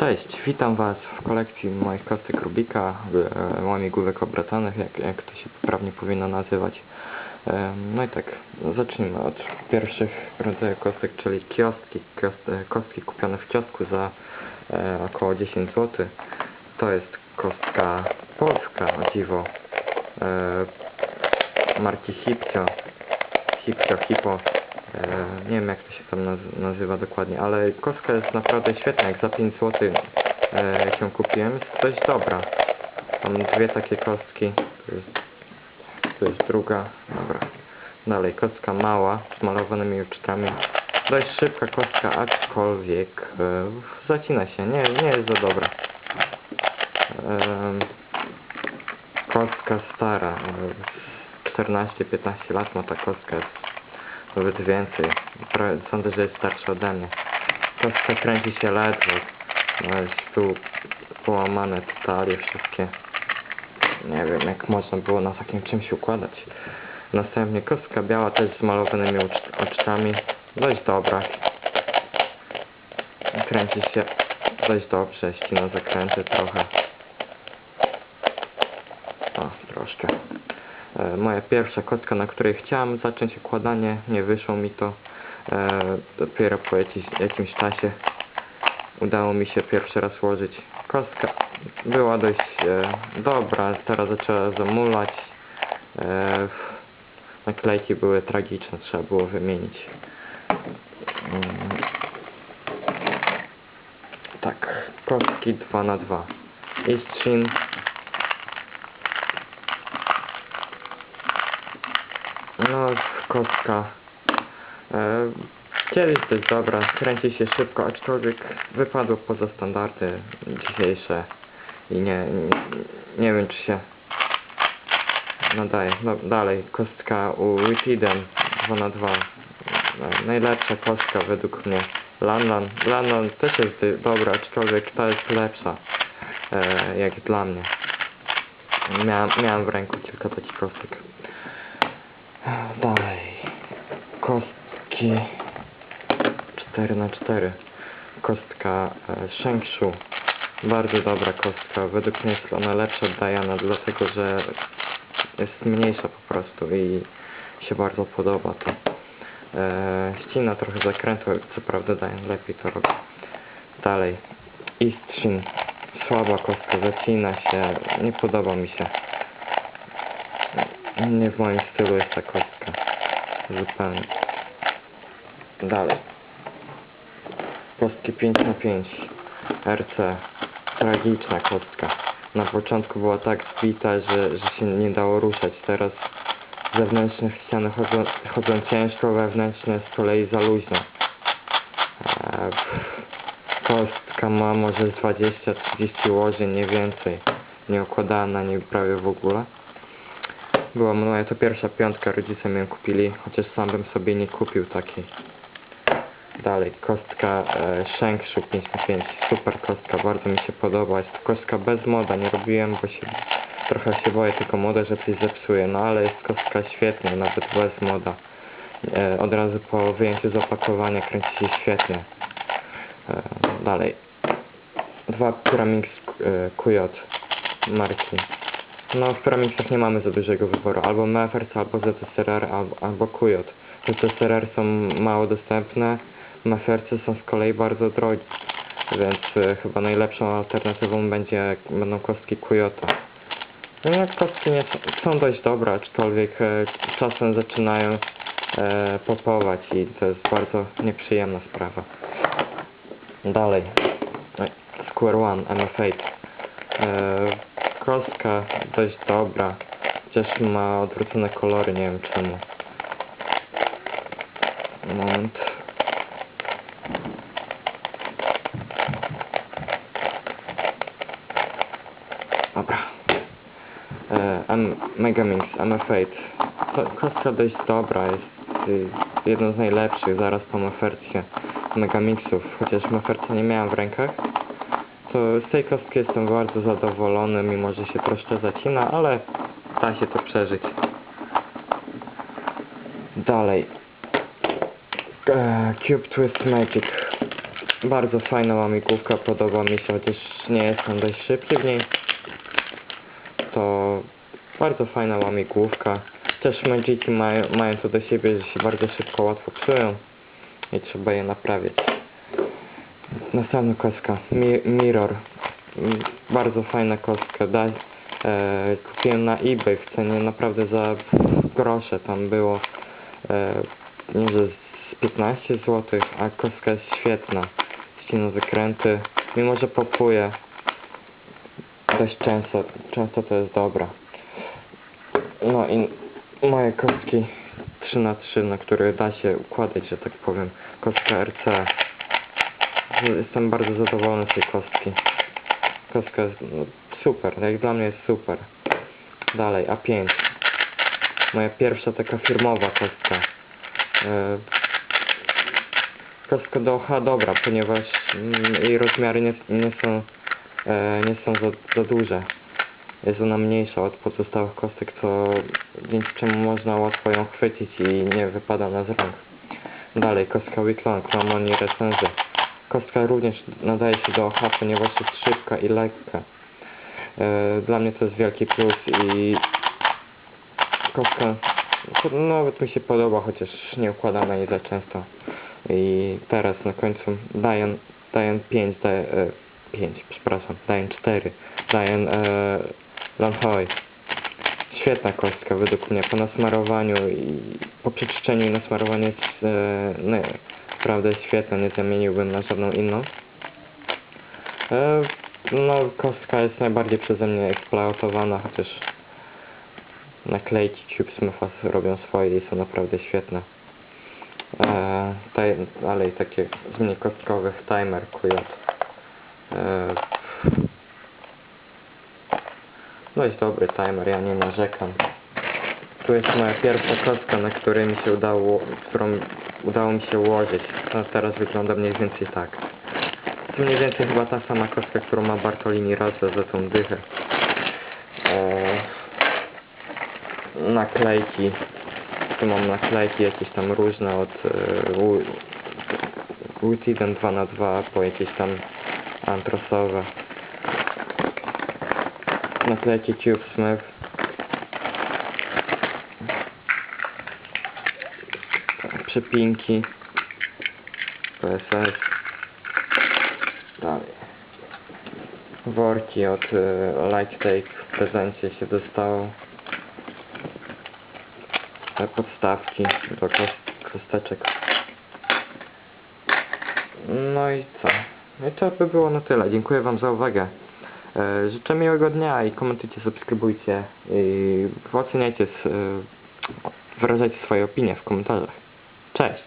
Cześć, witam Was w kolekcji moich kostek Rubika, e, łamigłówek obracanych, jak, jak to się poprawnie powinno nazywać. E, No i tak, zacznijmy od pierwszych rodzajów kostek, czyli kioski, kiosk, e, kostki kupione w kiosku za około 10 zł. To jest kostka polska, dziwo, marki Hipcio, Hipcio, Hipo. E, nie wiem jak to się tam naz- nazywa dokładnie, ale kostka jest naprawdę świetna, jak za 5 zł e, się kupiłem, jest dość dobra. Mam dwie takie kostki, tu jest, jest druga, dobra. Dalej, kostka mała, z malowanymi ucztami. Dość szybka kostka, aczkolwiek e, zacina się, nie, nie jest za dobra. Kostka stara, e, 14-15 lat ma ta kostka, jest nawet więcej. Sądzę, że jest starszy ode mnie. Kostka kręci się ledwo. No jest tu połamane talie wszystkie. Nie wiem, jak można było na takim czymś układać. Następnie kostka biała też z malowanymi ocz- oczkami. Dość dobra. Kręci się dość dobrze, ścina zakręty trochę. O, troszkę. E, moja pierwsza kostka, na której chciałem zacząć układanie, nie wyszło mi to. E, dopiero po jakimś czasie udało mi się pierwszy raz ułożyć. Kostka była dość e, dobra, teraz zaczęła zamulać. Naklejki były tragiczne, trzeba było wymienić. Mm. Tak, kostki 2 na 2 Istrin No, kostka. E, kiedyś dość dobra, kręci się szybko, aczkolwiek wypadło poza standardy dzisiejsze i nie, nie, nie wiem czy się nadaje. No, dalej, kostka u Witiden 2 na 2 e, Najlepsza kostka według mnie. Lanlan. Lanlan też jest dobra, aczkolwiek ta jest lepsza, e, jak dla mnie. Miałem, miałem w ręku kilka takich kostek. Dalej. Kostki 4 na 4 Kostka e, Shengshu. Bardzo dobra kostka. Według mnie jest ona lepsza od Diana, dlatego że jest mniejsza po prostu i się bardzo podoba to. E, ścina trochę zakrętu, co prawda Dian lepiej to robi. Dalej. Istrin. Słaba kostka, zacina się. Nie podoba mi się. Nie w moim stylu jest ta kostka. Zupełnie. Dalej. Kostki 5 na 5 RC. Tragiczna kostka. Na początku była tak zbita, że, że się nie dało ruszać. Teraz zewnętrzne ściany chodzą, chodzą ciężko, wewnętrzne z kolei za luźno. Eee. Kostka ma może z 20-30 łoży, nie więcej. Nie układałem na niej prawie w ogóle. Była moja to pierwsza piątka, rodzice mi ją kupili, chociaż sam bym sobie nie kupił takiej. Dalej, kostka e, Shengshu 5 na 5 super kostka, bardzo mi się podoba. Jest to kostka bez moda, nie robiłem, bo się trochę się boję tylko moda, że coś zepsuje, no ale jest kostka świetna, nawet bez moda. E, od razu po wyjęciu z opakowania kręci się świetnie. E, dalej, dwa Pyramix e, QJ marki. No, w Pyramixach nie mamy za dużego wyboru. Albo Mefers, albo ZSRR, albo, albo QJ. ZSRR są mało dostępne, Mefersy są z kolei bardzo drogie. Więc e, chyba najlepszą alternatywą będzie, będą kostki QJ. No jak kostki nie są, są dość dobre, aczkolwiek e, czasem zaczynają e, popować i to jest bardzo nieprzyjemna sprawa. Dalej. Square One, MF8. E, kostka dość dobra, chociaż ma odwrócone kolory, nie wiem czemu. Moment. Dobra. E, M Megamix MF8. To kostka dość dobra, jest y, jedną z najlepszych zaraz po Mefercie Megamixów, chociaż Meferce nie miałem w rękach. Z tej kostki jestem bardzo zadowolony, mimo że się troszkę zacina, ale da się to przeżyć. Dalej. E, Cube Twist Magic. Bardzo fajna łamigłówka, podoba mi się, chociaż nie jestem dość szybki w niej. To bardzo fajna łamigłówka. Też Magiki mają, mają to do siebie, że się bardzo szybko, łatwo psują i trzeba je naprawić. Następna kostka, Mi Mirror. Mm, Bardzo fajna kostka. Daj, e, kupiłem na eBay w cenie naprawdę za grosze. Tam było e, nie wiem, z 15 zł, a kostka jest świetna. Ścina zakręty, mimo że popuje dość często, często to jest dobra. No i moje kostki 3 na 3 na które da się układać, że tak powiem, kostka RC. Jestem bardzo zadowolony z tej kostki. Kostka jest no, super, jak dla mnie jest super. Dalej, A5. Moja pierwsza taka firmowa kostka. E, Kostka do OH dobra, ponieważ mm, jej rozmiary nie, nie są, e, nie są za, za duże. Jest ona mniejsza od pozostałych kostek, co dzięki czemu można łatwo ją chwycić i nie wypada na z rąk. Dalej, kostka Whitlong, mam o niej recenzję. Kostka również nadaje się do OH, ponieważ jest szybka i lekka. E, Dla mnie to jest wielki plus i kostka to nawet mi się podoba, chociaż nie układam na niej za często. I teraz na końcu daję, daję 5, daję, e, 5, przepraszam, daję 4, daję Lanhoi. Świetna kostka według mnie po nasmarowaniu i po przeczyszczeniu i nasmarowaniu jest e, no, naprawdę świetna, nie zamieniłbym na żadną inną. E, no, kostka jest najbardziej przeze mnie eksploatowana, chociaż naklejki Cube Smitha robią swoje i są naprawdę świetne. E, taj, dalej takie z mniej kostkowych timer QJ. E, dość dobry timer, ja nie narzekam. Tu jest moja pierwsza kostka, na której mi się udało, którą udało mi się ułożyć. No, teraz wygląda mniej więcej tak. To mniej więcej chyba ta sama kostka, którą ma Bartolini Razza za tą dychę. E, naklejki. Tu mam naklejki jakieś tam różne od e, Witiden 2 na 2 po jakieś tam antrosowe. Naklejki Cube Smith. Przypinki. PSS. Dalej. Worki od e, Light Take w prezencie się dostało te podstawki do kos- kosteczek. No i co? No i to by było na tyle. Dziękuję Wam za uwagę. E, życzę miłego dnia i komentujcie, subskrybujcie i oceniajcie, e, wyrażajcie swoje opinie w komentarzach. Cześć!